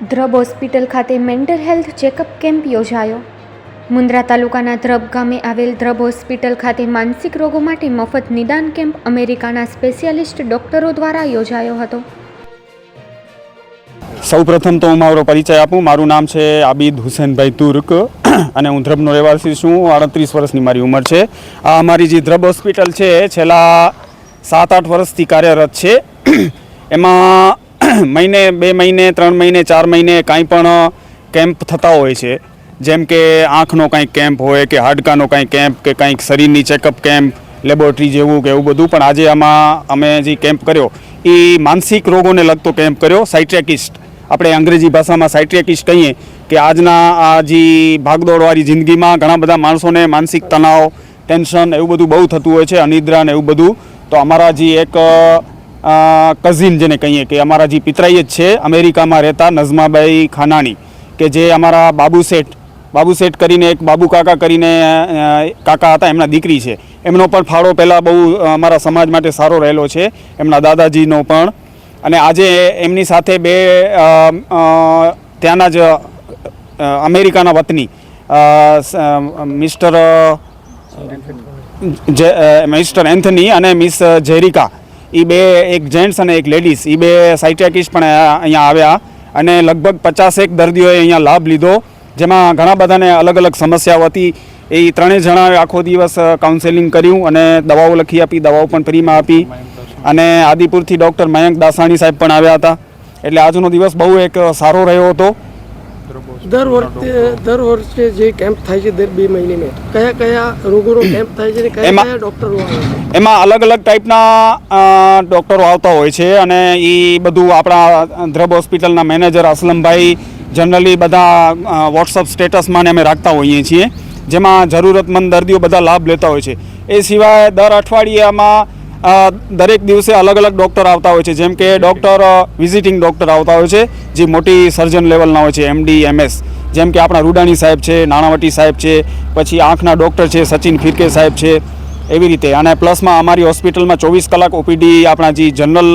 Dhrab hospital ખાતે mental health checkup camp યોજાયો. મુન્દ્રા તાલુકાના ધ્રબ ગામે આવેલ ધ્રબ હોસ્પિટલ ખાતે માનસિક રોગો માટે મફત નિદાન કેમ્પ અમેરિકાના સ્પેશિયાલિસ્ટ ડોક્ટરો દ્વારા યોજાયો હતો. સૌ પ્રથમ તો હું મારો પરિચય આપું. મારું નામ છે આબિદ હુસેનભાઈ તુર્ક અને હું ધ્રબનો રહેવાસી છું. આડત્રીસ વર્ષની મારી ઉંમર છે. આ અમારી જે ધ્રબ હોસ્પિટલ છે, છેલ્લા સાત આઠ વર્ષથી કાર્યરત છે. એમાં મહિને, બે મહિને, ત્રણ મહિને, ચાર મહિને કાંઈ પણ કેમ્પ થતા હોય છે. જેમ કે આંખનો કાંઈક કેમ્પ હોય કે હાડકાનો કાંઈક કેમ્પ કે કાંઈક શરીરની ચેકઅપ કેમ્પ, લેબોરેટરી જેવું કે એવું બધું પણ આજે આમાં અમે જે કેમ્પ કર્યો, એ માનસિક રોગોને લગતો કેમ્પ કર્યો સાઇટ્રેકિસ્ટ આપણે અંગ્રેજી ભાષામાં સાઇટ્રેકિસ્ટ કહીએ કે આજના આ જે ભાગદોડવાળી જિંદગીમાં ઘણા બધા માણસોને માનસિક તણાવ, ટેન્શન એવું બધું બહુ થતું હોય છે, અનિદ્રા ને એવું બધું. તો અમારા જે એક કઝિન જેને કહીએ કે અમારા જે પિતરાઈ જ છે, અમેરિકામાં રહેતા નઝમાબાઈ ખાનાણી, કે જે અમારા બાબુ શેઠ બાબુ શેઠ કરીને એક બાબુ કાકા કરીને કાકા હતા, એમના દીકરી છે. એમનો પણ ફાળો પહેલાં બહુ અમારા સમાજ માટે સારો રહેલો છે, એમના દાદાજીનો પણ. અને આજે એમની સાથે બે ત્યાંના જ અમેરિકાના વતની મિસ્ટર મિસ્ટર એન્થની અને મિસ જેરિકા એ બે, એક જેન્ટ્સ અને એક લેડીઝ એ બે સાયટિયાટિસ્ટ પણ અહીંયા આવ્યા અને લગભગ પચાસેક દર્દીઓએ અહીંયા લાભ લીધો, જેમાં ઘણા બધાને અલગ અલગ સમસ્યાઓ હતી. એ ત્રણેય જણાએ આખો દિવસ કાઉન્સેલિંગ કર્યું અને દવાઓ લખી આપી, દવાઓ પણ ફ્રીમાં આપી. અને આદિપુરથી ડૉક્ટર મયંક દાસાણી સાહેબ પણ આવ્યા હતા. એટલે આજનો દિવસ બહુ એક સારો રહ્યો હતો. દર વર્ષે દર વર્ષે જે કેમ્પ થાય છે દર બે મહિને કયા કયા રોગોનો કેમ્પ થાય છે અને કયા કયા ડોક્ટરો આવે છે? એમાં અલગ અલગ ટાઈપના ડોક્ટરો આવતા હોય છે અને એ બધું આપણા ધ્રબ હોસ્પિટલના મેનેજર અસલમભાઈ જનરલી બધા વોટ્સઅપ સ્ટેટસમાં ને અમે રાખતા હોઈએ છીએ. જેમાં જરૂરતમંદ દર્દીઓ બધા લાભ લેતા હોય છે. એ સિવાય દર અઠવાડિયામાં દરેક દિવસે અલગ અલગ ડૉક્ટર આવતા હોય છે. જેમ કે ડૉક્ટર વિઝિટિંગ ડૉક્ટર આવતા હોય છે, જે મોટી સર્જન લેવલના હોય છે એમડી એમએસ જેમ કે આપણા રૂડાણી સાહેબ છે, નાણાવટી સાહેબ છે, પછી આંખના ડૉક્ટર છે, સચિન ફિરકે સાહેબ છે, એવી રીતે. અને પ્લસમાં અમારી હોસ્પિટલમાં ચોવીસ કલાક ઓપીડી આપણા જે જનરલ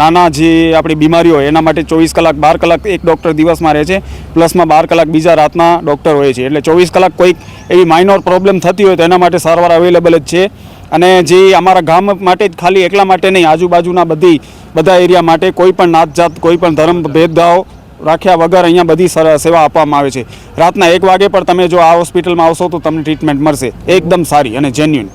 નાના જે આપણી બીમારીઓ એના માટે ચોવીસ કલાક, બાર કલાક એક ડૉક્ટર દિવસમાં રહે છે. પ્લસમાં બાર કલાક બીજા રાતના ડૉક્ટર હોય છે. એટલે ચોવીસ કલાક કોઈક એવી માઇનોર પ્રોબ્લેમ થતી હોય તો એના માટે સારવાર અવેલેબલ જ છે. અને જે અમારા ગામ માટે જ ખાલી એકલા માટે નહીં, આજુબાજુના બધી, બધા એરિયા માટે કોઈ પણ નાત જાત કોઈ પણ ધર્મ ભેદભાવ રાખ્યા વગર અહીંયા બધી સેવા આપવામાં આવે છે. રાતના એક વાગે પણ તમે જો આ હોસ્પિટલમાં આવશો તો તમને ટ્રીટમેન્ટ મળશે. એકદમ સારી અને જેન્યુન